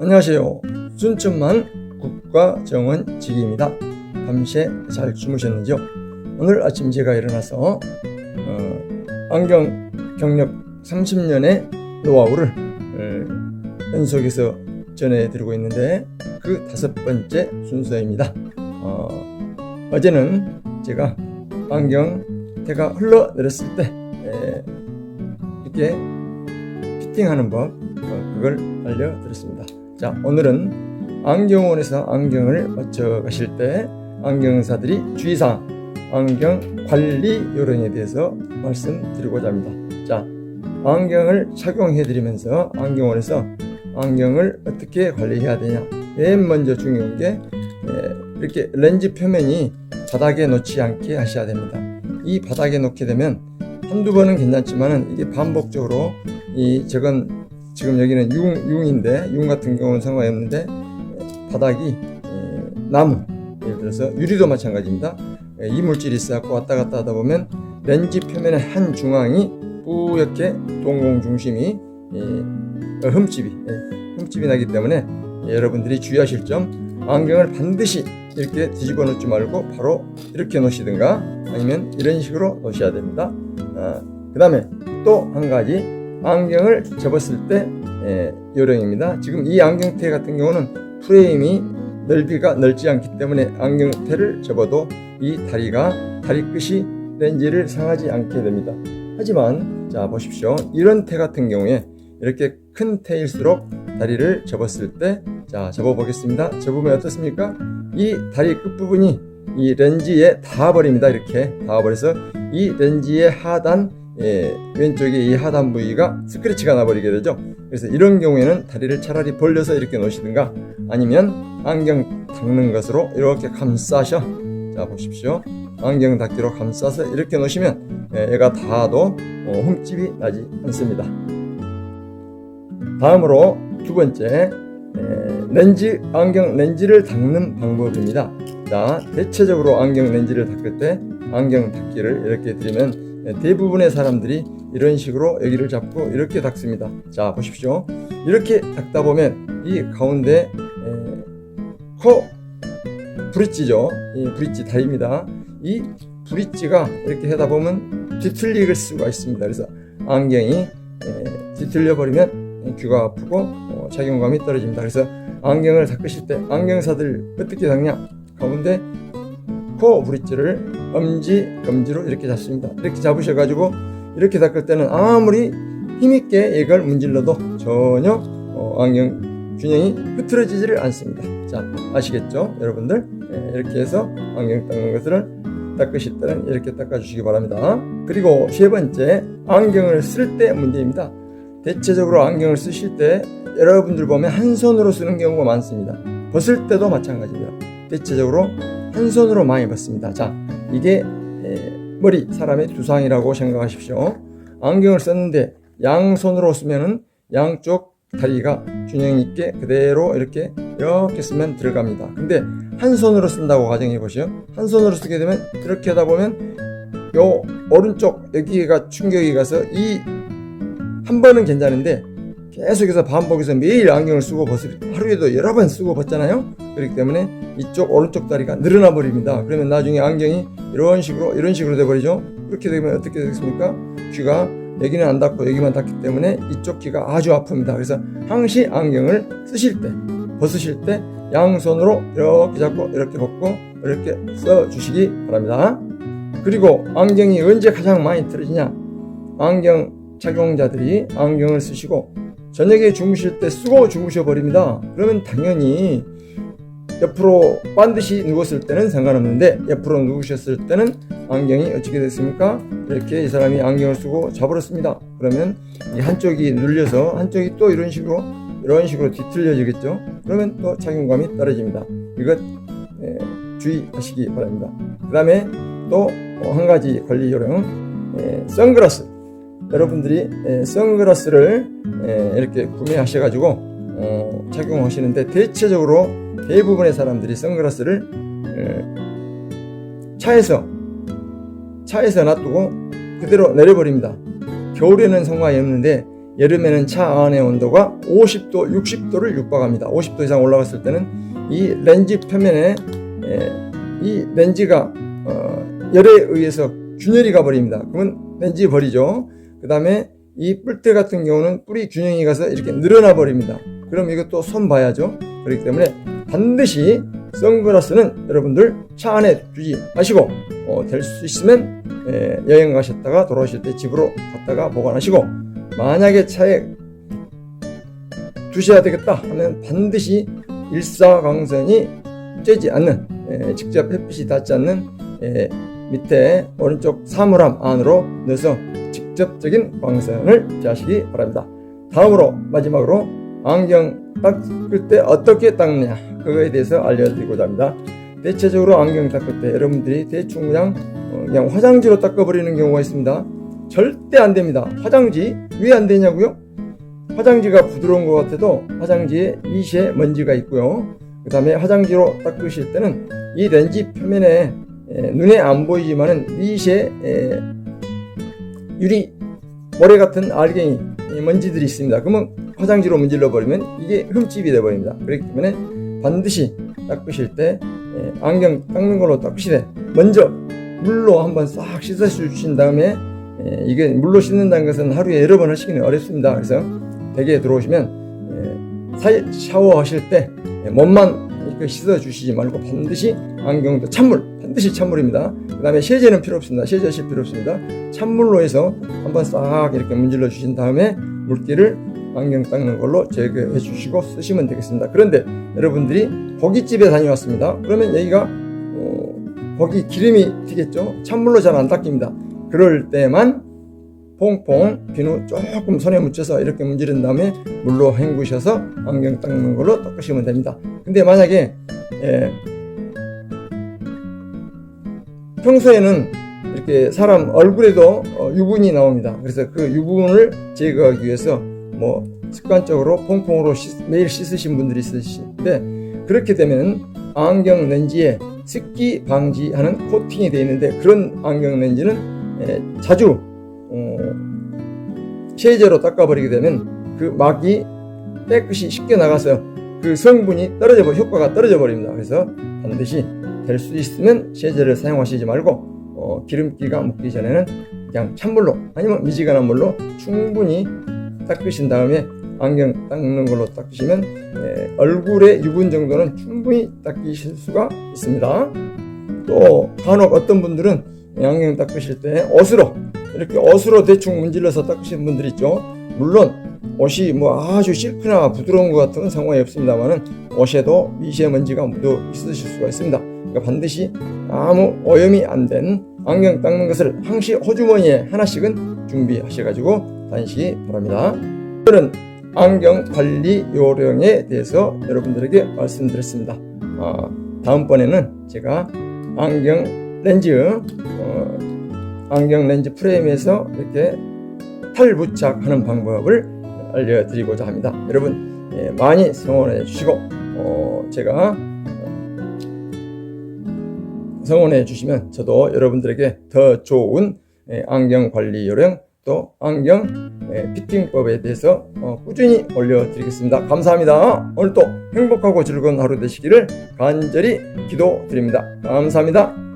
안녕하세요. 순천만 국가정원 지기입니다. 밤새 잘 주무셨는지요? 오늘 아침 제가 일어나서 어, 안경 경력 30년의 노하우를 어, 연속해서 전해드리고 있는데 그 다섯 번째 순서입니다. 어, 어제는 제가 안경 태가 흘러내렸을 때 에, 이렇게 피팅하는 법 어, 그걸 알려드렸습니다. 자 오늘은 안경원에서 안경을 맞춰 가실 때 안경사들이 주의사항 안경 관리 요령에 대해서 말씀드리고자 합니다. 자 안경을 착용해 드리면서 안경원에서 안경을 어떻게 관리해야 되냐 맨 먼저 중요한 게 에, 이렇게 렌즈 표면이 바닥에 놓지 않게 하셔야 됩니다. 이 바닥에 놓게 되면 한두 번은 괜찮지만은 이게 반복적으로 이 저건 지금 여기는 융, 융인데 융 같은 경우는 상관없는데 바닥이 에, 나무 예를 들어서 유리도 마찬가지입니다. 에, 이물질이 있어갖고 왔다 갔다 하다 보면 렌즈 표면의 한 중앙이 뿌옇게 동공 중심이 에, 흠집이 에, 흠집이 나기 때문에 예, 여러분들이 주의하실 점 안경을 반드시 이렇게 뒤집어 놓지 말고 바로 이렇게 놓으시든가 아니면 이런 식으로 놓으셔야 됩니다. 아, 그 다음에 또 한 가지 안경을 접었을 때 에, 요령입니다. 지금 이 안경테 같은 경우는 프레임이 넓이가 넓지 않기 때문에 안경테를 접어도 이 다리가 다리 끝이 렌즈를 상하지 않게 됩니다. 하지만 자 보십시오. 이런 테 같은 경우에 이렇게 큰 테일수록 다리를 접었을 때 자 접어 보겠습니다. 접으면 어떻습니까? 이 다리 끝 부분이 이 렌즈에 닿아 버립니다. 이렇게 닿아 버려서 이 렌즈의 하단 예, 왼쪽에 이 하단 부위가 스크래치가 나버리게 되죠. 그래서 이런 경우에는 다리를 차라리 벌려서 이렇게 놓으시든가 아니면 안경 닦는 것으로 이렇게 감싸셔. 자 보십시오. 안경 닦기로 감싸서 이렇게 놓으시면 예, 얘가 닿아도 어, 흠집이 나지 않습니다. 다음으로 두 번째 에, 렌즈 안경 렌즈를 닦는 방법입니다. 자 대체적으로 안경 렌즈를 닦을 때 안경 닦기를 이렇게 드리면 에, 대부분의 사람들이 이런 식으로 여기를 잡고 이렇게 닦습니다. 자 보십시오. 이렇게 닦다 보면 이 가운데 에, 코 브릿지죠. 이 브릿지 다리입니다. 이 브릿지가 이렇게 하다 보면 뒤틀릴 수가 있습니다. 그래서 안경이 에, 뒤틀려 버리면 귀가 아프고 어, 착용감이 떨어집니다. 그래서 안경을 닦으실 때 안경사들 어떻게 닦냐? 가운데 코 브릿지를 엄지, 검지로 이렇게 잡습니다. 이렇게 잡으셔가지고 이렇게 닦을 때는 아무리 힘있게 이걸 문질러도 전혀 어, 안경 균형이 흐트러지지를 않습니다. 자 아시겠죠, 여러분들? 예, 이렇게 해서 안경 닦는 것을 닦으실 때는 이렇게 닦아주시기 바랍니다. 그리고 세 번째 안경을 쓸 때 문제입니다. 대체적으로 안경을 쓰실 때 여러분들 보면 한 손으로 쓰는 경우가 많습니다. 벗을 때도 마찬가지입니다. 대체적으로 한 손으로 많이 벗습니다. 자, 이게 에, 머리 사람의 두상이라고 생각하십시오. 안경을 썼는데 양손으로 쓰면은 양쪽 다리가 균형 있게 그대로 이렇게 이렇게 쓰면 들어갑니다. 근데 한 손으로 쓴다고 가정해 보시오. 한 손으로 쓰게 되면 이렇게 하다 보면 요 오른쪽 여기가 충격이 가서 이 한 번은 괜찮은데 계속해서 반복해서 매일 안경을 쓰고 벗을 하루에도 여러 번 쓰고 벗잖아요. 그렇기 때문에 이쪽 오른쪽 다리가 늘어나 버립니다. 그러면 나중에 안경이 이런 식으로 이런 식으로 돼 버리죠. 그렇게 되면 어떻게 되겠습니까? 귀가 여기는 안 닿고 여기만 닿기 때문에 이쪽 귀가 아주 아픕니다. 그래서 항시 안경을 쓰실 때 벗으실 때 양손으로 이렇게 잡고 이렇게 벗고 이렇게 써 주시기 바랍니다. 그리고 안경이 언제 가장 많이 틀어지냐? 안경 착용자들이 안경을 쓰시고 저녁에 주무실 때 쓰고 주무셔 버립니다. 그러면 당연히 옆으로 반드시 누웠을 때는 상관없는데 옆으로 누우셨을 때는 안경이 어떻게 됐습니까? 이렇게 이 사람이 안경을 쓰고 자버렸습니다. 그러면 이 한쪽이 눌려서 한쪽이 또 이런 식으로 이런 식으로 뒤틀려지겠죠. 그러면 또 착용감이 떨어집니다. 이것 에, 주의하시기 바랍니다. 그 다음에 또 한 가지 관리 요령 에, 선글라스 여러분들이 에, 선글라스를 에, 이렇게 구매하셔가지고 어, 착용하시는데 대체적으로 대부분의 사람들이 선글라스를 에, 차에서 차에서 놔두고 그대로 내려버립니다. 겨울에는 상관이 없는데 여름에는 차 안의 온도가 50도, 60도를 육박합니다. 50도 이상 올라갔을 때는 이 렌즈 표면에 에, 이 렌즈가 어, 열에 의해서 균열이 가버립니다. 그러면 렌즈 버리죠. 그 다음에 이 뿔테 같은 경우는 뿔이 균형이 가서 이렇게 늘어나 버립니다. 그럼 이것도 손 봐야죠. 그렇기 때문에 반드시 선글라스는 여러분들 차 안에 두지 마시고 어, 될 수 있으면 에, 여행 가셨다가 돌아오실 때 집으로 갔다가 보관하시고 만약에 차에 두셔야 되겠다 하면 반드시 일사광선이 쬐지 않는 에, 직접 햇빛이 닿지 않는 에, 밑에 오른쪽 사물함 안으로 넣어서 직접적인 광선을 피하시기 바랍니다. 다음으로 마지막으로 안경 닦을 때 어떻게 닦느냐 그거에 대해서 알려드리고자 합니다. 대체적으로 안경 닦을 때 여러분들이 대충 그냥 어, 그냥 화장지로 닦아버리는 경우가 있습니다. 절대 안 됩니다. 화장지 왜 안 되냐고요? 화장지가 부드러운 것 같아도 화장지에 미시에 먼지가 있고요. 그 다음에 화장지로 닦으실 때는 이 렌즈 표면에 에, 눈에 안 보이지만은 에, 유리 모래 같은 알갱이 이 먼지들이 있습니다. 그러면 화장지로 문질러 버리면 이게 흠집이 돼 버립니다. 그렇기 때문에 반드시 닦으실 때 에, 안경 닦는 걸로 닦으시되 먼저 물로 한번 싹 씻어 주신 다음에 에, 이게 물로 씻는다는 것은 하루에 여러 번 하시기는 어렵습니다. 그래서 댁에 들어오시면 에, 사- 샤워하실 때 에, 몸만 씻어 주시지 말고 반드시 안경도 찬물 반드시 찬물입니다. 그 다음에 세제는 필요 없습니다. 세제하실 필요 없습니다. 찬물로 해서 한번 싹 이렇게 문질러 주신 다음에 물기를 안경 닦는 걸로 제거해 주시고 쓰시면 되겠습니다. 그런데 여러분들이 고깃집에 다녀왔습니다. 그러면 여기가 어, 고기 기름이 튀겠죠. 찬물로 잘 안 닦입니다. 그럴 때만 퐁퐁 비누 조금 손에 묻혀서 이렇게 문지른 다음에 물로 헹구셔서 안경 닦는 걸로 닦으시면 됩니다. 근데 만약에 예, 평소에는 이렇게 사람 얼굴에도 어, 유분이 나옵니다. 그래서 그 유분을 제거하기 위해서 뭐 습관적으로 퐁퐁으로 씻- 매일 씻으신 분들이 있으신데 그렇게 되면 안경 렌즈에 습기 방지하는 코팅이 되어 있는데 그런 안경 렌즈는 에, 자주 어, 세제로 닦아버리게 되면 그 막이 깨끗이 씻겨 나가서 그 성분이 떨어져 버 효과가 떨어져 버립니다. 그래서 반드시 될 수 있으면 세제를 사용하시지 말고 어, 기름기가 묻기 전에는 그냥 찬물로 아니면 미지근한 물로 충분히 닦으신 다음에 안경 닦는 걸로 닦으시면 에, 얼굴의 유분 정도는 충분히 닦으실 수가 있습니다. 또 간혹 어떤 분들은 안경 닦으실 때 옷으로 이렇게 옷으로 대충 문질러서 닦으시는 분들 있죠. 물론 옷이 뭐 아주 실크나 부드러운 것 같은 건 상관이 없습니다만은 옷에도 미세먼지가 묻어 있으실 수가 있습니다. 그러니까 반드시 아무 오염이 안 된 안경 닦는 것을 항시 호주머니에 하나씩은 준비하셔가지고 다니시기 바랍니다. 오늘은 안경 관리 요령에 대해서 여러분들에게 말씀드렸습니다. 아, 다음번에는 제가 안경 렌즈 어, 안경 렌즈 프레임에서 이렇게 탈부착하는 방법을 알려드리고자 합니다. 여러분 예, 많이 성원해 주시고 어, 제가 성원해 주시면 저도 여러분들에게 더 좋은 예, 안경 관리 요령 또 안경 예, 피팅법에 대해서 어, 꾸준히 올려드리겠습니다. 감사합니다. 오늘도 행복하고 즐거운 하루 되시기를 간절히 기도드립니다. 감사합니다.